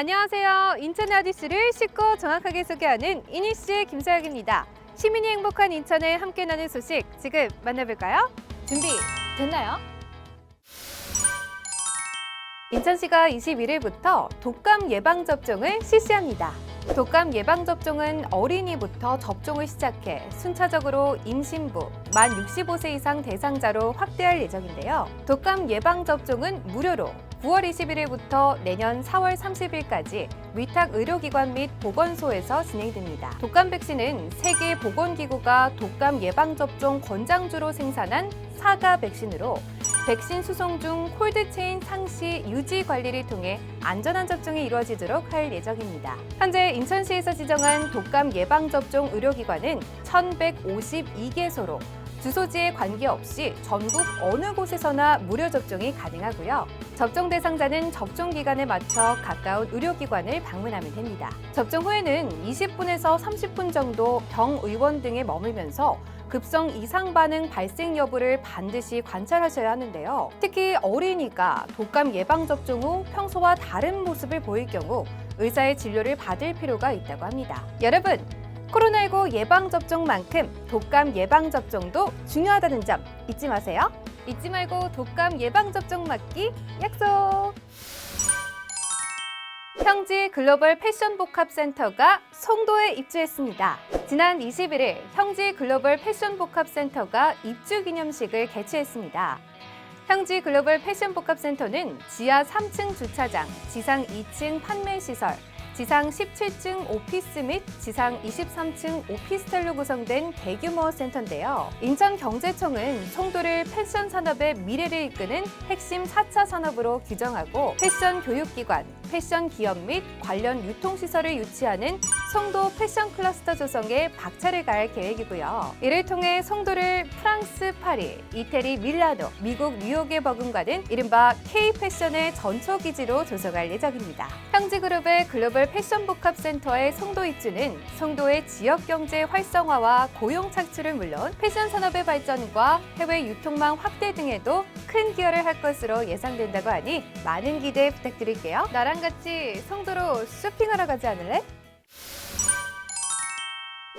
안녕하세요. 인천 아디스를 쉽고 정확하게 소개하는 이니스의 김서혁입니다. 시민이 행복한 인천을 함께 나눈 소식 지금 만나볼까요? 준비 됐나요? 인천시가 21일부터 독감 예방 접종을 실시합니다. 독감 예방 접종은 어린이부터 접종을 시작해 순차적으로 임신부, 만 65세 이상 대상자로 확대할 예정인데요. 독감 예방 접종은 무료로 9월 21일부터 내년 4월 30일까지 위탁 의료기관 및 보건소에서 진행됩니다. 독감 백신은 세계 보건기구가 독감 예방 접종 권장주로 생산한 사가 백신으로 백신 수송 중 콜드체인 상시 유지 관리를 통해 안전한 접종이 이루어지도록 할 예정입니다. 현재 인천시에서 지정한 독감 예방 접종 의료기관은 1,152개소로 주소지에 관계없이 전국 어느 곳에서나 무료 접종이 가능하고요. 접종 대상자는 접종 기간에 맞춰 가까운 의료기관을 방문하면 됩니다. 접종 후에는 20분에서 30분 정도 병의원 등에 머물면서 급성 이상 반응 발생 여부를 반드시 관찰하셔야 하는데요. 특히 어린이가 독감 예방 접종 후 평소와 다른 모습을 보일 경우 의사의 진료를 받을 필요가 있다고 합니다. 여러분, 코로나19 예방접종만큼 독감 예방접종도 중요하다는 점 잊지 마세요. 잊지 말고 독감 예방접종 맞기 약속! 평지 글로벌 패션 복합 센터가 송도에 입주했습니다. 지난 21일 평지 글로벌 패션 복합 센터가 입주 기념식을 개최했습니다. 평지 글로벌 패션 복합 센터는 지하 3층 주차장, 지상 2층 판매 시설, 지상 17층 오피스 및 지상 23층 오피스텔로 구성된 대규모 센터인데요. 인천경제청은 송도를 패션 산업의 미래를 이끄는 핵심 4차 산업으로 규정하고 패션 교육기관, 패션 기업 및 관련 유통시설을 유치하는 송도 패션 클러스터 조성에 박차를 가할 계획이고요. 이를 통해 송도를 프랑스 파리, 이태리 밀라노, 미국 뉴욕에 버금가는 이른바 K 패션의 전초 기지로 조성할 예정입니다. 평지그룹의 글로벌 패션 복합 센터의 송도 입주는 송도의 지역 경제 활성화와 고용 창출을 물론 패션 산업의 발전과 해외 유통망 확대 등에도 큰 기여를 할 것으로 예상된다고 하니 많은 기대 부탁드릴게요. 나랑 같이 송도로 쇼핑하러 가지 않을래?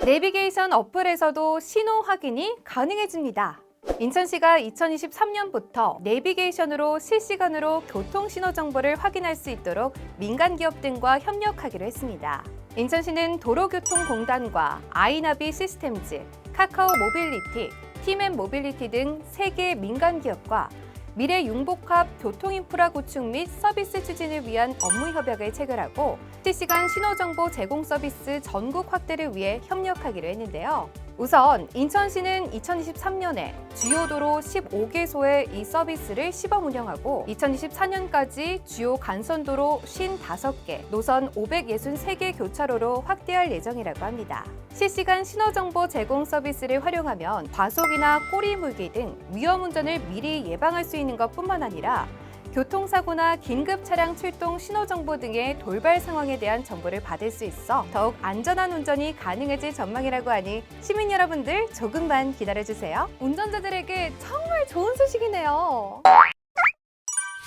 내비게이션 어플에서도 신호 확인이 가능해집니다. 인천시가 2023년부터 내비게이션으로 실시간으로 교통 신호 정보를 확인할 수 있도록 민간 기업 등과 협력하기로 했습니다. 인천시는 도로교통공단과 아이나비 시스템즈, 카카오 모빌리티, 팀앤 모빌리티 등세개 민간 기업과 미래 융복합 교통인프라 구축 및 서비스 추진을 위한 업무 협약을 체결하고 실시간 신호정보 제공 서비스 전국 확대를 위해 협력하기로 했는데요. 우선 인천시는 2023년에 주요 도로 15개소에 이 서비스를 시범 운영하고 2024년까지 주요 간선도로 55개, 노선 563개 교차로로 확대할 예정이라고 합니다. 실시간 신호정보 제공 서비스를 활용하면 과속이나 꼬리 물기 등 위험 운전을 미리 예방할 수 있는 것뿐만 아니라 교통사고나 긴급 차량 출동 신호 정보 등의 돌발 상황에 대한 정보를 받을 수 있어 더욱 안전한 운전이 가능해질 전망이라고 하니 시민 여러분들 조금만 기다려주세요. 운전자들에게 정말 좋은 소식이네요.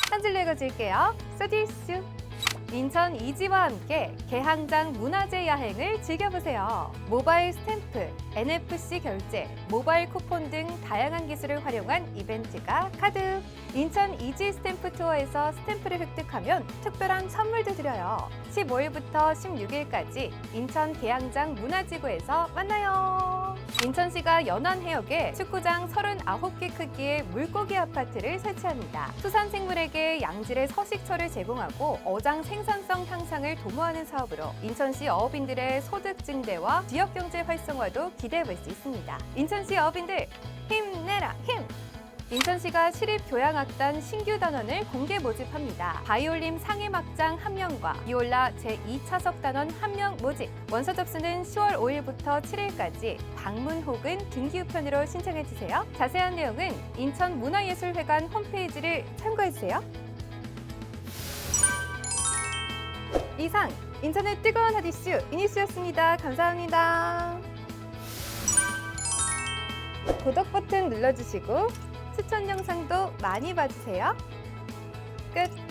한 줄로 읽어줄게요. 서디스 인천 이지와 함께 개항장 문화재 야행을 즐겨보세요. 모바일 스탬프, NFC 결제, 모바일 쿠폰 등 다양한 기술을 활용한 이벤트가 가득! 인천 이지 스탬프 투어에서 스탬프를 획득하면 특별한 선물도 드려요. 15일부터 16일까지 인천 계양장 문화지구에서 만나요. 인천시가 연안 해역에 축구장 39개 크기의 물고기 아파트를 설치합니다. 수산생물에게 양질의 서식처를 제공하고 어장 생산성 향상을 도모하는 사업으로 인천시 어업인들의 소득 증대와 지역경제 활성화도 기대해볼 수 있습니다. 인천시 어업인들 힘내라 힘! 인천시가 시립교양악단 신규 단원을 공개 모집합니다. 바이올린 상해 막장 한 명과 비올라 제2차석 단원 한명 모집. 원서 접수는 10월 5일부터 7일까지 방문 혹은 등기 우편으로 신청해 주세요. 자세한 내용은 인천문화예술회관 홈페이지를 참고해 주세요. 이상 인터넷 뜨거운 하디슈 이니스였습니다. 감사합니다. 구독 버튼 눌러주시고 추천 영상도 많이 봐주세요. 끝!